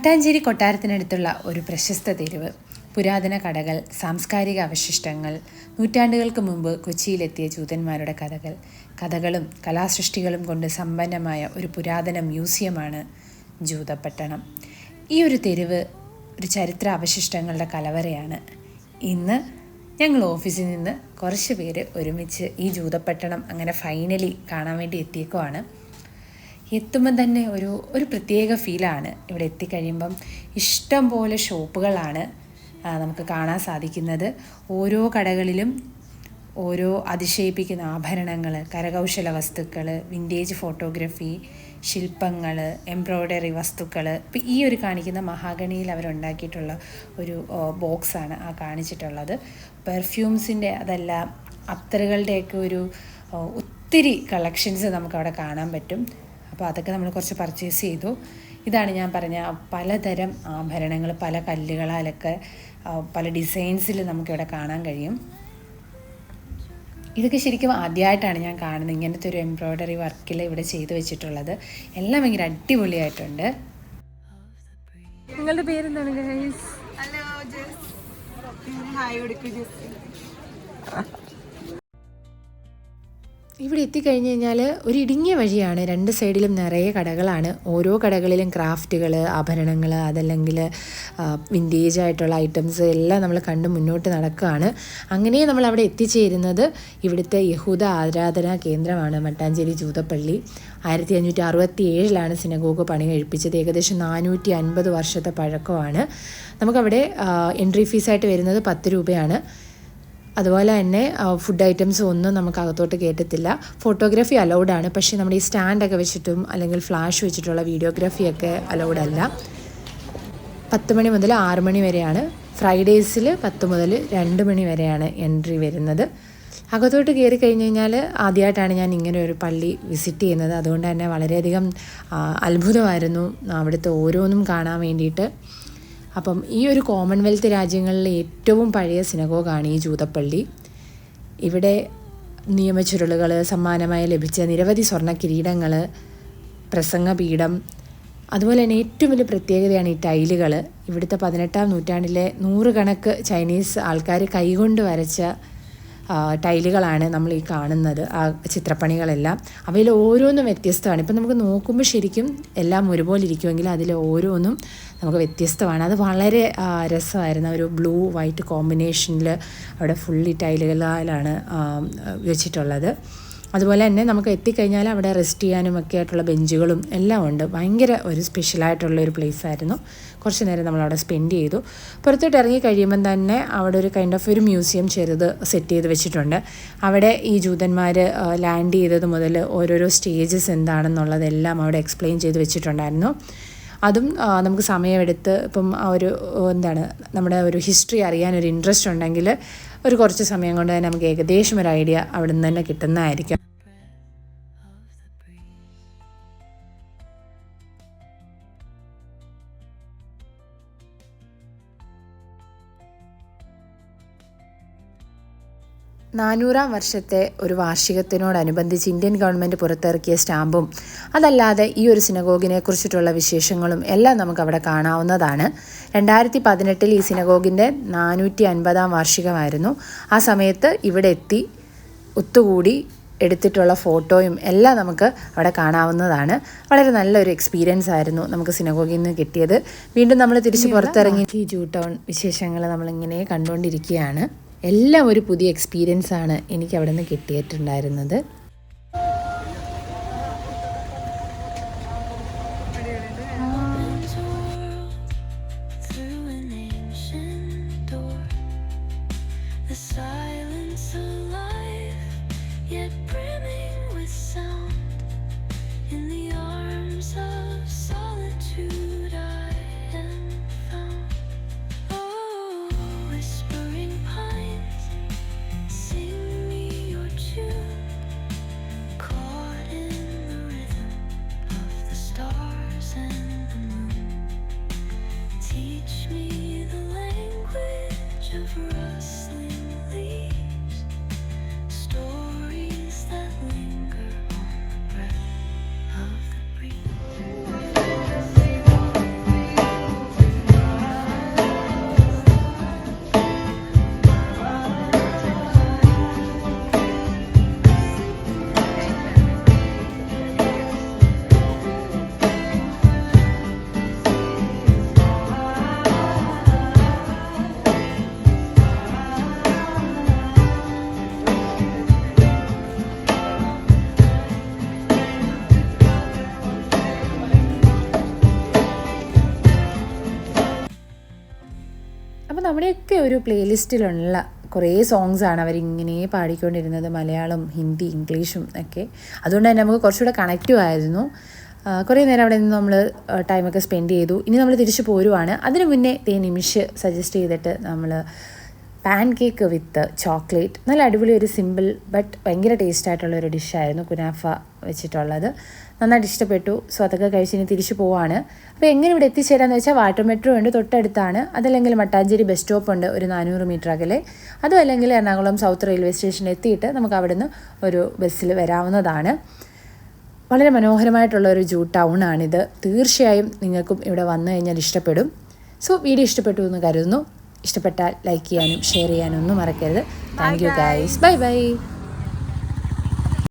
മട്ടാഞ്ചേരി കൊട്ടാരത്തിനടുത്തുള്ള ഒരു പ്രശസ്ത തെരുവ്. പുരാതന കടകൾ സാംസ്കാരിക അവശിഷ്ടങ്ങൾ നൂറ്റാണ്ടുകൾക്ക് മുമ്പ് കൊച്ചിയിലെത്തിയ ജൂതന്മാരുടെ കഥകൾ. കഥകളും കലാസൃഷ്ടികളും കൊണ്ട് സമ്പന്നമായ ഒരു പുരാതന മ്യൂസിയമാണ് ജൂതപട്ടണം. ഈ ഒരു തെരുവ് ഒരു ചരിത്ര അവശിഷ്ടങ്ങളുടെ കലവറയാണ്. ഇന്ന് ഞങ്ങൾ ഓഫീസിൽ നിന്ന് കുറച്ച് പേര് ഒരുമിച്ച് ഈ ജൂതപട്ടണം അങ്ങനെ ഫൈനലി കാണാൻ വേണ്ടി എത്തിയേക്കുവാണ്. എത്തുമ്പം തന്നെ ഒരു ഒരു പ്രത്യേക ഫീലാണ് ഇവിടെ എത്തിക്കഴിയുമ്പം. ഇഷ്ടം പോലെ ഷോപ്പുകളാണ് നമുക്ക് കാണാൻ സാധിക്കുന്നത്. ഓരോ കടകളിലും ഓരോ അതിശയിപ്പിക്കുന്ന ആഭരണങ്ങൾ കരകൗശല വസ്തുക്കൾ വിന്റേജ് ഫോട്ടോഗ്രഫി ശില്പങ്ങൾ എംബ്രോയ്ഡറി വസ്തുക്കൾ ഇപ്പം ഈ ഒരു കാണിക്കുന്ന മഹാഗണിയിൽ അവരുണ്ടാക്കിയിട്ടുള്ള ഒരു ബോക്സാണ് ആ കാണിച്ചിട്ടുള്ളത്. പെർഫ്യൂംസിന്റെ അതല്ല അത്തറുകളുടെയൊക്കെ ഒരു ഒത്തിരി കളക്ഷൻസ് നമുക്കവിടെ കാണാൻ പറ്റും. അപ്പോൾ അതൊക്കെ നമ്മൾ കുറച്ച് പർച്ചേസ് ചെയ്തു. ഇതാണ് ഞാൻ പറഞ്ഞ പലതരം ആഭരണങ്ങൾ പല കല്ലുകളാലൊക്കെ പല ഡിസൈൻസിൽ നമുക്കിവിടെ കാണാൻ കഴിയും. ഇതൊക്കെ ശരിക്കും ആദ്യമായിട്ടാണ് ഞാൻ കാണുന്നത്. ഇങ്ങനത്തെ ഒരു എംബ്രോയ്ഡറി വർക്കിൽ ഇവിടെ ചെയ്തു വെച്ചിട്ടുള്ളത്. എല്ലാം ഭയങ്കര അടിപൊളിയായിട്ടുണ്ട്. നിങ്ങളുടെ പേരെന്താണ് ഹലോ ജസ്. ഹായ് ഇവിടെ എത്തിക്കഴിഞ്ഞ് കഴിഞ്ഞാൽ ഒരു ഇടുങ്ങിയ വഴിയാണ് രണ്ട് സൈഡിലും നിറയെ കടകളാണ്. ഓരോ കടകളിലും ക്രാഫ്റ്റുകൾ ആഭരണങ്ങൾ അതല്ലെങ്കിൽ വിന്റേജ് ആയിട്ടുള്ള ഐറ്റംസ് എല്ലാം നമ്മൾ കണ്ട് മുന്നോട്ട് നടക്കുകയാണ്. അങ്ങനെ നമ്മൾ അവിടെ എത്തിച്ചേരുന്നത് ഇവിടുത്തെ യഹൂദ ആരാധനാ കേന്ദ്രമാണ് മട്ടാഞ്ചേരി ജൂതപ്പള്ളി. ആയിരത്തി അഞ്ഞൂറ്റി അറുപത്തി ഏഴിലാണ് സിനഗോഗ് പണി കഴിപ്പിച്ചത്. ഏകദേശം നാനൂറ്റി അൻപത് വർഷത്തെ പഴക്കമാണ്. നമുക്കവിടെ എൻട്രി ഫീസായിട്ട് വരുന്നത് പത്ത് രൂപയാണ്. അതുപോലെ തന്നെ ഫുഡ് ഐറ്റംസ് ഒന്നും നമുക്ക് അകത്തോട്ട് കയറ്റത്തില്ല ഫോട്ടോഗ്രാഫി അലൗഡ് ആണ്. പക്ഷേ നമ്മുടെ ഈ സ്റ്റാൻഡൊക്കെ വെച്ചിട്ടും അല്ലെങ്കിൽ ഫ്ലാഷ് വെച്ചിട്ടുള്ള വീഡിയോഗ്രാഫിയൊക്കെ അലൗഡ് അല്ല. പത്ത് മണി മുതൽ ആറ് മണി വരെയാണ്. ഫ്രൈഡേയ്സിൽ പത്ത് മുതൽ രണ്ട് മണി വരെയാണ് എൻട്രി വരുന്നത്. അകത്തോട്ട് കയറി കഴിഞ്ഞ് കഴിഞ്ഞാൽ ആദ്യമായിട്ടാണ് ഞാൻ ഇങ്ങനെ ഒരു പള്ളി വിസിറ്റ് ചെയ്യുന്നത്. അതുകൊണ്ട് തന്നെ വളരെയധികം അത്ഭുതമായിരുന്നു അവിടുത്തെ ഓരോന്നും കാണാൻ വേണ്ടിയിട്ട്. അപ്പം ഈ ഒരു കോമൺവെൽത്ത് രാജ്യങ്ങളിലെ ഏറ്റവും പഴയ സിനഗോഗാണ് ഈ ജൂതപ്പള്ളി. ഇവിടെ നിയമച്ചുരുളുകൾ സമ്മാനമായി ലഭിച്ച നിരവധി സ്വർണ കിരീടങ്ങൾ പ്രസംഗപീഠം അതുപോലെ തന്നെ ഏറ്റവും വലിയ പ്രത്യേകതയാണ് ഈ ടൈലുകൾ ഇവിടുത്തെ പതിനെട്ടാം നൂറ്റാണ്ടിലെ നൂറുകണക്ക് ചൈനീസ് ആൾക്കാർ കൈകൊണ്ട് വരച്ച ടൈലുകളാണ് നമ്മൾ ഈ കാണുന്നത് ആ ചിത്രപ്പണികളെല്ലാം. അവയിൽ ഓരോന്നും വ്യത്യസ്തമാണ്. ഇപ്പം നമുക്ക് നോക്കുമ്പോൾ ശരിക്കും എല്ലാം ഒരുപോലെ ഇരിക്കുമെങ്കിൽ അതിൽ ഓരോന്നും നമുക്ക് വ്യത്യസ്തമാണ്. അത് വളരെ രസമായിരുന്നു. ഒരു ബ്ലൂ വൈറ്റ് കോമ്പിനേഷനിൽ അവിടെ ഫുള്ളി ടൈലുകളാലാണ് വെച്ചിട്ടുള്ളത്. അതുപോലെ തന്നെ നമുക്ക് എത്തിക്കഴിഞ്ഞാൽ അവിടെ റെസ്റ്റ് ചെയ്യാനും ഒക്കെ ആയിട്ടുള്ള ബെഞ്ചുകളും എല്ലാം ഉണ്ട്. ഭയങ്കര ഒരു സ്പെഷ്യലായിട്ടുള്ള ഒരു പ്ലേസ് ആയിരുന്നു. കുറച്ച് നേരം നമ്മൾ അവിടെ സ്പെൻഡ് ചെയ്തു. പുറത്തോട്ട് ഇറങ്ങി കഴിയുമ്പം തന്നെ അവിടെ ഒരു കൈൻഡ് ഓഫ് ഒരു മ്യൂസിയം ചെറുത് സെറ്റ് ചെയ്ത് വെച്ചിട്ടുണ്ട്. അവിടെ ഈ ജൂതന്മാർ ലാൻഡ് ചെയ്തത് മുതൽ ഓരോരോ സ്റ്റേജസ് എന്താണെന്നുള്ളതെല്ലാം അവിടെ എക്സ്പ്ലെയിൻ ചെയ്ത് വെച്ചിട്ടുണ്ടായിരുന്നു. അതും നമുക്ക് സമയമെടുത്ത് ഇപ്പം ആ ഒരു എന്താണ് നമ്മുടെ ഒരു ഹിസ്റ്ററി അറിയാൻ ഒരു ഇൻട്രസ്റ്റ് ഉണ്ടെങ്കിൽ ഒരു കുറച്ച് സമയം കൊണ്ട് തന്നെ നമുക്ക് ഏകദേശം ഒരു ഐഡിയ അവിടെ നിന്ന് തന്നെ കിട്ടുന്നതായിരിക്കും. നാനൂറാം വർഷത്തെ ഒരു വാർഷികത്തിനോടനുബന്ധിച്ച് ഇന്ത്യൻ ഗവൺമെന്റ് പുറത്തിറക്കിയ സ്റ്റാമ്പും അതല്ലാതെ ഈ ഒരു സിനഗോഗിനെ കുറിച്ചിട്ടുള്ള വിശേഷങ്ങളും എല്ലാം നമുക്ക് അവിടെ കാണാവുന്നതാണ്. രണ്ടായിരത്തി പതിനെട്ടിൽ ഈ സിനഗോഗിന്റെ നാനൂറ്റി അൻപതാം വാർഷികമായിരുന്നു. ആ സമയത്ത് ഇവിടെ എത്തി ഒത്തുകൂടി എടുത്തിട്ടുള്ള ഫോട്ടോയും എല്ലാം നമുക്ക് അവിടെ കാണാവുന്നതാണ്. വളരെ നല്ലൊരു എക്സ്പീരിയൻസ് ആയിരുന്നു നമുക്ക് സിനഗോഗിൽ നിന്ന് കിട്ടിയത്. വീണ്ടും നമ്മൾ തിരിച്ച് പുറത്തിറങ്ങി ഈ ജൂ ടൗൺ വിശേഷങ്ങൾ നമ്മളിങ്ങനെ കണ്ടുകൊണ്ടിരിക്കുകയാണ്. എല്ലാം ഒരു പുതിയ എക്സ്പീരിയൻസ് ആണ് എനിക്ക് അവിടെ നിന്ന് കിട്ടിയിട്ടുണ്ടായിരുന്നത് ഒരു പ്ലേലിസ്റ്റിലുള്ള കുറേ സോങ്സാണ് അവരിങ്ങനെ പാടിക്കൊണ്ടിരുന്നത്. മലയാളം ഹിന്ദി ഇംഗ്ലീഷും ഒക്കെ. അതുകൊണ്ട് തന്നെ നമുക്ക് കുറച്ചുകൂടെ കണക്റ്റീവ് ആയിരുന്നു. കുറേ നേരം അവിടെ നിന്ന് നമ്മൾ ടൈമൊക്കെ സ്പെൻഡ് ചെയ്തു. ഇനി നമ്മൾ തിരിച്ചു പോരുവാണ്. അതിനു മുന്നേ തേ നിമിഷ് സജസ്റ്റ് ചെയ്തിട്ട് നമ്മൾ പാൻ കേക്ക് വിത്ത് ചോക്ലേറ്റ്. നല്ല അടിപൊളി ഒരു സിമ്പിൾ ബട്ട് ഭയങ്കര ടേസ്റ്റ് ആയിട്ടുള്ള ഒരു ഡിഷായിരുന്നു കുനാഫ വെച്ചിട്ടുള്ളത്. നന്നായിട്ട് ഇഷ്ടപ്പെട്ടു. സോ അതൊക്കെ കഴിച്ച് ഇനി തിരിച്ചു പോവാണ്. അപ്പോൾ എങ്ങനെ ഇവിടെ എത്തിച്ചേരാന്ന് വെച്ചാൽ വാട്ടർ മെട്രോ ഉണ്ട് തൊട്ടടുത്താണ്. അതല്ലെങ്കിൽ മട്ടാഞ്ചേരി ബസ് സ്റ്റോപ്പ് ഉണ്ട് ഒരു നാനൂറ് മീറ്റർ അകലെ. അതും അല്ലെങ്കിൽ എറണാകുളം സൗത്ത് റെയിൽവേ സ്റ്റേഷനിൽ എത്തിയിട്ട് നമുക്ക് അവിടെ നിന്ന് ഒരു ബസ്സിൽ വരാവുന്നതാണ്. വളരെ മനോഹരമായിട്ടുള്ള ഒരു ജൂ ടൗൺ ആണിത്. തീർച്ചയായും നിങ്ങൾക്കും ഇവിടെ വന്നു കഴിഞ്ഞാൽ ഇഷ്ടപ്പെടും. സോ വീഡിയോ ഇഷ്ടപ്പെട്ടു എന്ന് കരുതുന്നു. ഇഷ്ടപ്പെട്ടാൽ ലൈക്ക് ചെയ്യാനും ഷെയർ ചെയ്യാനും ഒന്നും മറക്കരുത്. Thank you guys bye bye